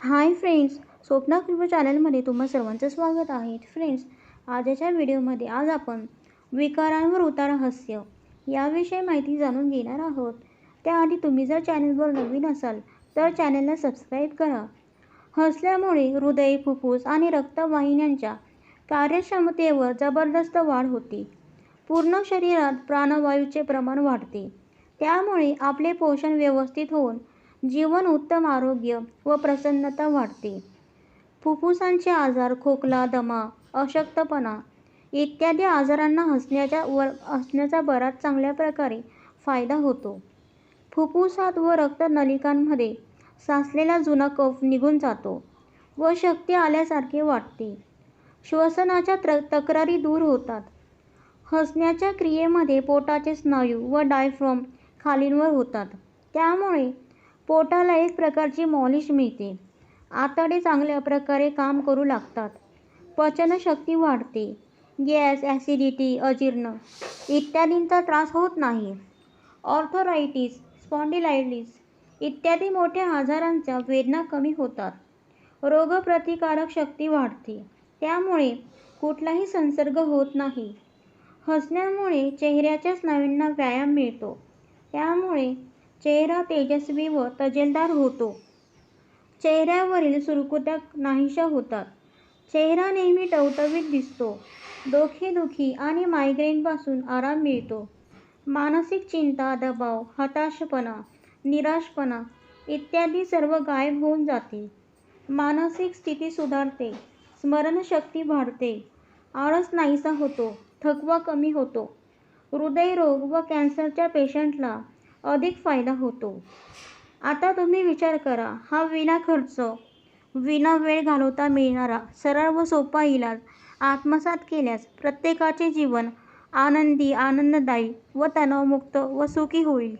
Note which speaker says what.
Speaker 1: Hi friends Swapna कृप चॅनलमध्ये तुम्हा सर्वांचं स्वागत आहे. फ्रेंड्स आजच्या व्हिडिओमध्ये आज आपण विकारांवर उतार हास्य याविषयी माहिती जाणून घेणार आहोत. त्याआधी तुम्ही जर चॅनलवर नवीन असाल तर चॅनलला सबस्क्राईब करा. हसल्यामुळे हृदय फुफ्फुस आणि रक्तवाहिन्यांच्या कार्यक्षमतेवर जबरदस्त वाढ होते. पूर्ण शरीरात प्राणवायूचे प्रमाण वाढते. त्यामुळे आपले पोषण व्यवस्थित होऊन जीवन उत्तम आरोग्य व प्रसन्नता वाढते. फुफ्फुसांचे आजार खोकला दमा अशक्तपणा इत्यादी आजारांना हसण्याच्या व हसण्याचा बराच चांगल्या प्रकारे फायदा होतो. फुफ्फुसात व रक्तनलिकांमध्ये साचलेला जुना कफ निघून जातो व शक्ती आल्यासारखे वाटते. श्वसनाच्या त्र तक्रारी दूर होतात. हसण्याच्या क्रियेमध्ये पोटाचे स्नायू व डायफ्रॉम खालींवर होतात. त्यामुळे पोटाला एक प्रकारची मॉलिश मिळते. आतडे चांगल्या प्रकारे काम करू लागतात. पचनशक्ती वाढते. गॅस ॲसिडिटी अजीर्ण इत्यादींचा त्रास होत नाही. ऑर्थोरायटिस स्पॉन्डिलायटिस इत्यादी मोठ्या आजारांच्या वेदना कमी होतात. रोगप्रतिकारक शक्ती वाढते. त्यामुळे कुठलाही संसर्ग होत नाही. हसण्यामुळे चेहऱ्याच्या स्नायूंना व्यायाम मिळतो. त्यामुळे चेहरा तेजस्वी व तजेलदार होतो. चेहऱ्यावरील सुरकुत्या नाहीशा होतात. चेहरा नेहमी टवटवीत दिसतो. डोकेदुखी आणि मायग्रेनपासून आराम मिळतो. मानसिक चिंता दबाव हताशपणा निराशपणा इत्यादी सर्व गायब होऊन जाते. मानसिक स्थिती सुधारते. स्मरणशक्ती वाढते. आळस नाहीसा होतो. थकवा कमी होतो. हृदयरोग व कॅन्सरच्या पेशंटला अधिक फायदा होतो. आता तुम्ही विचार करा हा विना खर्च विना वेळ घालवता मिळणारा सरळ व सोपा इलाज आत्मसात केल्यास प्रत्येकाचे जीवन आनंदी आनंददायी व तणावमुक्त व सुखी होईल.